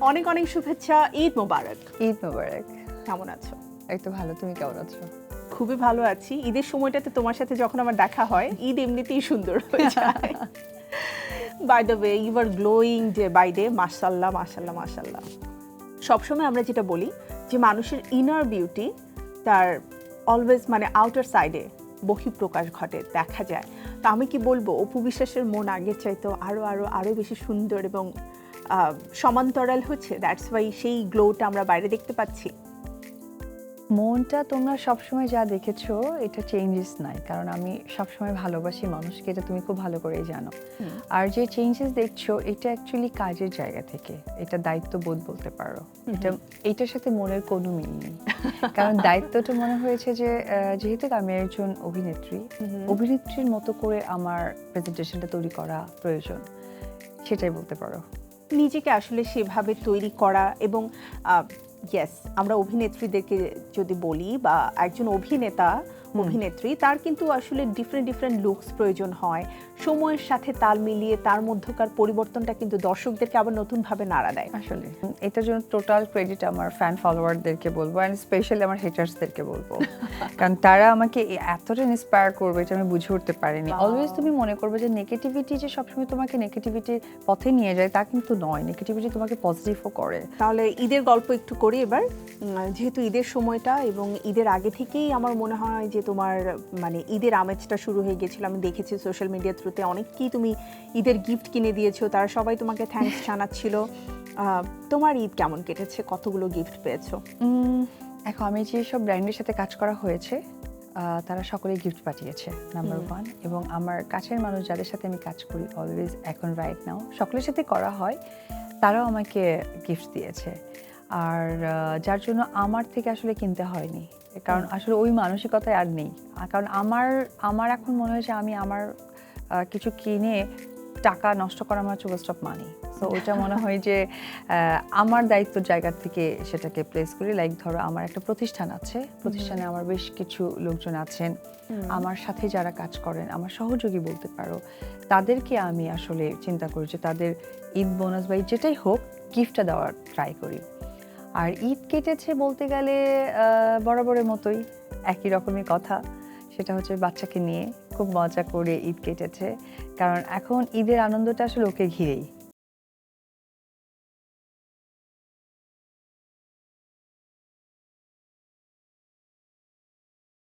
অনেক অনেক শুভেচ্ছা ঈদ মোবারক। ঈদ মোবারক। কেমন আছো? এই তো ভালো তুমি কেমন আছো? খুবই ভালো আছি। ঈদের সময়টাতে তোমার সাথে যখন আমার দেখা হয় ঈদ এমনিতেই সুন্দর হয়ে যায়। By the way you are glowing day by day মাসাল্লাহ মাসাল্লাহ মাসাল্লাহ সবসময় আমরা যেটা বলি যে মানুষের ইনার বিউটি তার অলওয়েজ মানে আউটার সাইডে বহিঃপ্রকাশ ঘটে দেখা যায়। তো আমি কি বলব? অপু বিশ্বাসের মন আগের চাইতো আরও আরও আরও বেশি সুন্দর এবং সমান্তরাল হচ্ছে। দ্যাটস ওয়াই সেই গ্লোটা আমরা বাইরে দেখতে পাচ্ছি। মনটা তোমরা সবসময় যা দেখেছ এটা চেঞ্জেস নাই। কারণ আমি সবসময় ভালোবাসি মানুষকে এটা তুমি খুব ভালো করেই জানো। আর যে চেঞ্জেস দেখছ এটা অ্যাকচুয়ালি কাজের জায়গা থেকে। এটা দায়িত্ববোধ বলতে পারো। এটা এটার সাথে মনের কোনো মিল নেই। কারণ দায়িত্বটা মনে হয়েছে যে যেহেতু আমি একজন অভিনেত্রী অভিনেত্রীর মতো করে আমার প্রেজেন্টেশনটা তৈরি করা প্রয়োজন। সেটাই বলতে পারো। নিজেকে আসলে সেভাবে তৈরি করা এবং ইয়েস আমরা অভিনেত্রীদেরকে যদি বলি বা একজন অভিনেতা অভিনেত্রী তার কিন্তু আসলে ডিফারেন্ট ডিফারেন্ট লুকস প্রয়োজন হয়। সময়ের সাথে তাল মিলিয়ে তার মধ্যকার পরিবর্তনটা কিন্তু দর্শকদেরকে আবার নতুনভাবে নাড়া দেয়। আসলে। এটার জন্য টোটাল ক্রেডিট আমার ফ্যান ফলোয়ারদেরকে বলব অ্যান্ড স্পেশালি আমার হেটার্সদেরকে বলব। কারণ তারা আমাকে এতটা ইন্সপায়ার করবে এটা আমি বুঝে উঠতে পারিনি. অলওয়েজ তুমি মনে করবে যে নেগেটিভিটি যে সবসময় তোমাকে নেগেটিভিটির পথে নিয়ে যায় তা কিন্তু নয়। নেগেটিভিটি তোমাকে পজিটিভও করে। তাহলে ঈদের গল্প একটু করি এবার। যেহেতু ঈদের সময়টা এবং ঈদের আগে থেকেই আমার মনে হয় যে তোমার মানে ঈদের আমেজটা শুরু হয়ে গেছিল। আমি দেখেছি সোশ্যাল মিডিয়ার থ্রুতে অনেককেই তুমি ঈদের গিফট কিনে দিয়েছ। তারা সবাই তোমাকে থ্যাঙ্কস জানাচ্ছিল। তোমার ঈদ কেমন কেটেছে? কতগুলো গিফট পেয়েছ? এখন আমি যেসব ব্র্যান্ডের সাথে কাজ করা হয়েছে তারা সকলে গিফট পাঠিয়েছে নাম্বার ওয়ান এবং আমার কাছের মানুষ যাদের সাথে আমি কাজ করি অলওয়েজ এখন রাইট নাও সকলের সাথে করা হয় তারাও আমাকে গিফট দিয়েছে। আর যার জন্য আমার থেকে আসলে কিনতে হয়নি। কারণ আসলে ওই মানসিকতায় আর নেই। কারণ আমার আমার এখন মনে হয়েছে আমি আমার কিছু কিনে টাকা নষ্ট করা আমার হচ্ছে ওয়েস্ট অফ মানি সো ওইটা মনে হয় যে আমার দায়িত্বর জায়গার থেকে সেটাকে প্লেস করি। লাইক ধরো আমার একটা প্রতিষ্ঠান আছে। প্রতিষ্ঠানে আমার বেশ কিছু লোকজন আছেন। আমার সাথে যারা কাজ করেন আমার সহযোগী বলতে পারো তাদেরকে আমি আসলে চিন্তা করি যে তাদের ঈদ বোনাস বা যেটাই হোক গিফটটা দেওয়ার ট্রাই করি। আর ঈদ কেটেছে বলতে গেলে বরাবরের মতোই একই রকমই কথা। সেটা হচ্ছে বাচ্চাকে নিয়ে খুব মজা করে ঈদ কেটেছে। কারণ এখন ঈদের আনন্দটা আসলে ওকে ঘিরেই।